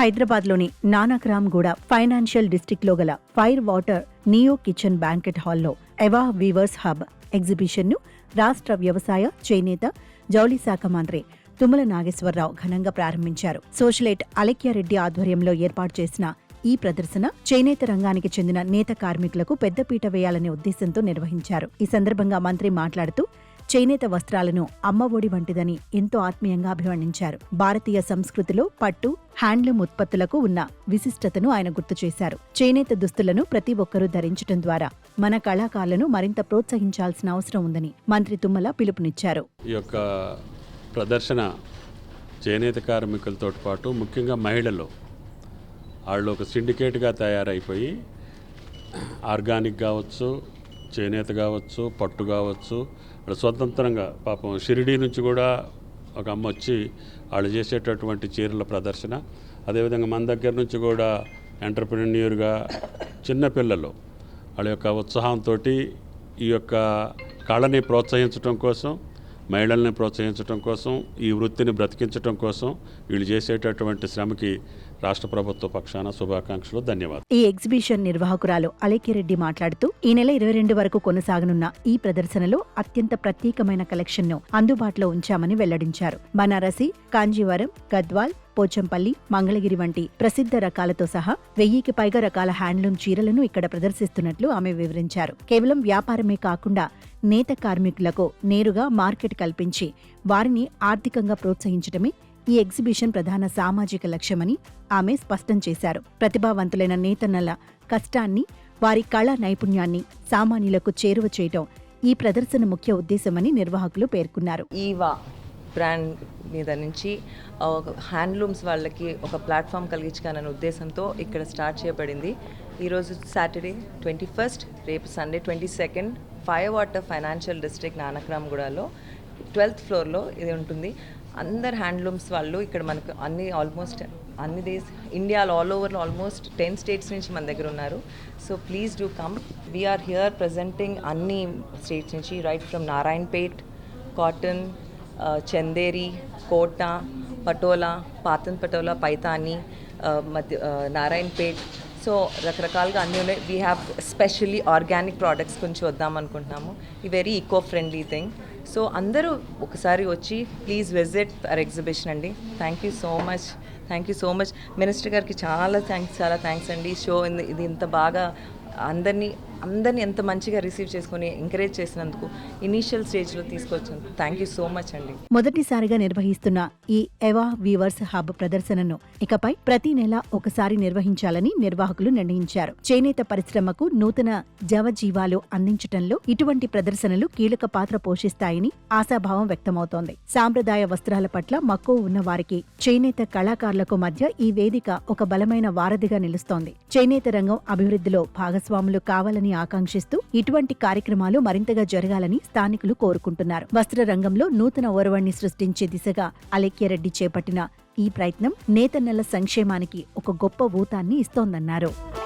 హైదరాబాద్లోని నానక్రామ్ గూడ ఫైనాన్షియల్ డిస్టిక్లో గల fire water neo kitchen banquet హాల్లో ఎవా వీవర్స్ హబ్ ఎగ్జిబిషన్ను రాష్ట్ర వ్యవసాయ చేనేత జౌళి శాఖ మంత్రి తుమ్మల నాగేశ్వరరావు ఘనంగా ప్రారంభించారు. సోషలైట్ అలెక్యారెడ్డి ఆధ్వర్యంలో ఏర్పాటు చేసిన ఈ ప్రదర్శన చేనేత రంగానికి చెందిన నేత కార్మికులకు పెద్దపీట వేయాలనే ఉద్దేశంతో నిర్వహించారు. ఈ సందర్భంగా మంత్రి మాట్లాడుతూ చేనేత వస్త్రాలను అమ్మఒడి వంటిదని ఎంతో ఆత్మీయంగా అభివర్ణించారు. భారతీయ సంస్కృతిలో పట్టు హ్యాండ్లూమ్ ఉత్పత్తులకు ఉన్న విశిష్టతను ఆయన గుర్తు చేశారు. చేనేత దుస్తులను ప్రతి ఒక్కరూ ధరించడం ద్వారా మన కళాకారులను మరింత ప్రోత్సహించాల్సిన అవసరం ఉందని మంత్రి తుమ్మల పిలుపునిచ్చారు. ఈ యొక్క ప్రదర్శన చేనేత కార్మికులతో పాటు ముఖ్యంగా మహిళలు వాళ్ళు ఒక సిండికేట్గా తయారైపోయి ఆర్గానిక్ కావచ్చు చేనేత కావచ్చు పట్టు కావచ్చు స్వతంత్రంగా పాపం షిరిడీ నుంచి కూడా ఒక అమ్మ వచ్చి వాళ్ళు చేసేటటువంటి చీరల ప్రదర్శన. అదేవిధంగా మన దగ్గర నుంచి కూడా ఎంటర్ప్రెన్యూర్గా చిన్నపిల్లలు వాళ్ళ యొక్క ఉత్సాహంతో ఈ యొక్క కళని ప్రోత్సహించడం కోసం మహిళల్ని ప్రోత్సహించడం కోసం ఈ వృత్తిని బ్రతికించడం కోసం వీళ్ళు చేసేటటువంటి శ్రమకి రాష్ట్ర ప్రభుత్వ పక్షాన శుభాకాంక్షలు ధన్యవాదాలు. ఈ ఎగ్జిబిషన్ నిర్వాహకురాలు అలేకిరెడ్డి మాట్లాడుతూ ఈ నెల ఇరవై రెండు వరకు కొనసాగనున్న ఈ ప్రదర్శనలో అత్యంత ప్రత్యేకమైన కలెక్షన్ను అందుబాటులో ఉంచామని వెల్లడించారు. బనారసి కాంజీవరం గద్వాల్ పోచంపల్లి మంగళగిరి వంటి ప్రసిద్ధ రకాలతో సహా వెయ్యికి పైగా రకాల హ్యాండ్లూమ్ చీరలను ఇక్కడ ప్రదర్శిస్తున్నట్లు ఆమె వివరించారు. కేవలం వ్యాపారమే కాకుండా నేత కార్మికులకు నేరుగా మార్కెట్ కల్పించి వారిని ఆర్థికంగా ప్రోత్సహించడమే ఈ ఎగ్జిబిషన్ ప్రధాన సామాజిక లక్ష్యమని ఆమె స్పష్టం చేశారు. ప్రతిభావంతులైన నేతన్నల కష్టాన్ని వారి కళా నైపుణ్యాన్ని సామాన్యులకు చేరువ చేయటం ఈ ప్రదర్శన ముఖ్య ఉద్దేశమని నిర్వాహకులు పేర్కొన్నారు. ఈవా బ్రాండ్ మీద నుంచి ఒక హ్యాండ్లూమ్స్ వాళ్ళకి ఒక ప్లాట్ఫామ్ కలిగించాలనే ఉద్దేశంతో ఇక్కడ స్టార్ట్ చేయబడింది. ఈరోజు సాటర్డే ట్వంటీ ఫస్ట్ రేపు Sunday twenty second five water financial district నానక్రామ్గూడలో twelfth ఫ్లోర్లో ఇది ఉంటుంది. అందరు హ్యాండ్లూమ్స్ వాళ్ళు ఇక్కడ మనకు అన్ని ఆల్మోస్ట్ అన్ని డేస్ ఇండియాలో all over almost ten states నుంచి మన దగ్గర ఉన్నారు. So please do come. We are here presenting అన్ని స్టేట్స్ నుంచి right from Narayanpet cotton Chanderi Kota Patola Patan Patola Paithani మధ్య నారాయణపేట్. సో రకరకాలుగా అన్నీ ఉన్నాయి. We have specially organic products గురించి వద్దాం అనుకుంటున్నాము. ఈ very eco friendly thing so అందరూ ఒకసారి వచ్చి ప్లీజ్ విజిట్ అవర్ ఎగ్జిబిషన్ అండి. Thank you so much thank you so much minister గారికి చాలా థ్యాంక్స్ చాలా థ్యాంక్స్ అండి. షో ఇది ఇంత బాగా అందరినీ అందరినీ ఎంత మంచిగా రిసీవ్ చేసుకొని ఎంకరేజ్ చేసినందుకు ఇనీషియల్ స్టేజ్లో తీసుకొచ్చినందుకు థ్యాంక్ యూ సో మచ్ అండి. మొదటిసారిగా నిర్వహిస్తున్న ఈ ఎవా వీవర్స్ హబ్ ప్రదర్శనను ఇకపై ప్రతి నెల ఒకసారి నిర్వహించాలని నిర్వాహకులు నిర్ణయించారు. చేనేత పరిశ్రమకు నూతన జవజీవాలు అందించటంలో ఇటువంటి ప్రదర్శనలు కీలక పాత్ర పోషిస్తాయని ఆశాభావం వ్యక్తమవుతోంది. సాంప్రదాయ వస్త్రాల పట్ల మక్కువ ఉన్న వారికి చేనేత కళాకారులకు మధ్య ఈ వేదిక ఒక బలమైన వారధిగా నిలుస్తోంది. చేనేత రంగం అభివృద్ధిలో భాగస్వాములు కావాలని ఆకాంక్షిస్తూ ఇటువంటి కార్యక్రమాలు మరింతగా జరగాలని స్థానికులు కోరుకుంటున్నారు. వస్త్ర రంగంలో నూతన ఒరవణ్ణి సృష్టించే దిశగా అలెక్యారెడ్డి చేపట్టిన ఈ ప్రయత్నం నేతన్నల సంక్షేమానికి ఒక గొప్ప ఊతాన్ని ఇస్తోందన్నారు.